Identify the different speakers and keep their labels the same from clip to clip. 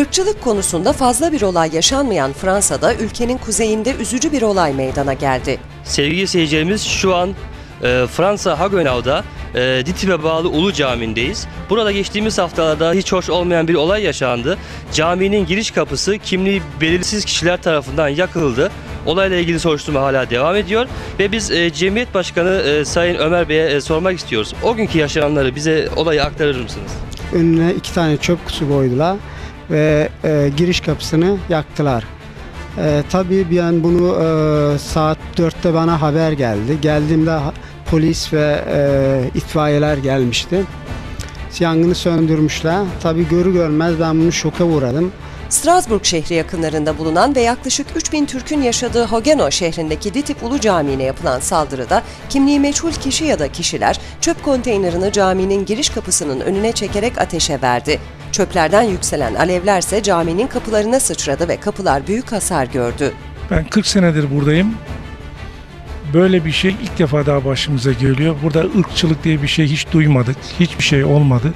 Speaker 1: Irkçılık konusunda fazla bir olay yaşanmayan Fransa'da ülkenin kuzeyinde üzücü bir olay meydana geldi.
Speaker 2: Sevgili seyircilerimiz şu an e, Fransa Haguenau'da e, Ditib'e bağlı Ulu Camii'ndeyiz. Burada geçtiğimiz haftalarda hiç hoş olmayan bir olay yaşandı. Caminin giriş kapısı kimliği belirsiz kişiler tarafından yakıldı. Olayla ilgili soruşturma hala devam ediyor ve biz e, Cemiyet Başkanı e, Sayın Ömer Bey'e e, sormak istiyoruz. O günkü yaşananları bize olayı aktarır mısınız?
Speaker 3: önüne iki tane çöp kutusu koydular ve e, giriş kapısını yaktılar. E, tabii ben bunu e, saat 4'te bana haber geldi. Geldiğimde polis ve e, itfaiyeler gelmişti. Yangını söndürmüşler. Tabii görü görmez ben bunu şoka uğradım.
Speaker 1: Strasbourg şehri yakınlarında bulunan ve yaklaşık 3000 Türk'ün yaşadığı Hogeno şehrindeki Ditip Ulu Camii'ne yapılan saldırıda kimliği meçhul kişi ya da kişiler çöp konteynerini caminin giriş kapısının önüne çekerek ateşe verdi. Çöplerden yükselen alevlerse caminin kapılarına sıçradı ve kapılar büyük hasar gördü.
Speaker 4: Ben 40 senedir buradayım. Böyle bir şey ilk defa daha başımıza geliyor. Burada ırkçılık diye bir şey hiç duymadık. Hiçbir şey olmadı.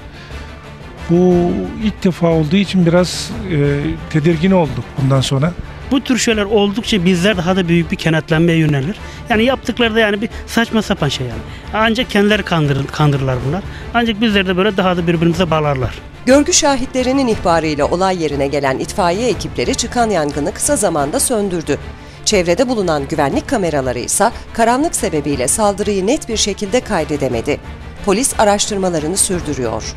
Speaker 4: Bu ilk defa olduğu için biraz e, tedirgin olduk bundan sonra.
Speaker 5: Bu tür şeyler oldukça bizler daha da büyük bir kenetlenmeye yönelir. Yani yaptıkları da yani bir saçma sapan şey yani. Ancak kendileri kandırır, kandırırlar bunlar. Ancak bizleri de böyle daha da birbirimize bağlarlar.
Speaker 1: Görgü şahitlerinin ihbarıyla olay yerine gelen itfaiye ekipleri çıkan yangını kısa zamanda söndürdü. Çevrede bulunan güvenlik kameraları ise karanlık sebebiyle saldırıyı net bir şekilde kaydedemedi. Polis araştırmalarını sürdürüyor.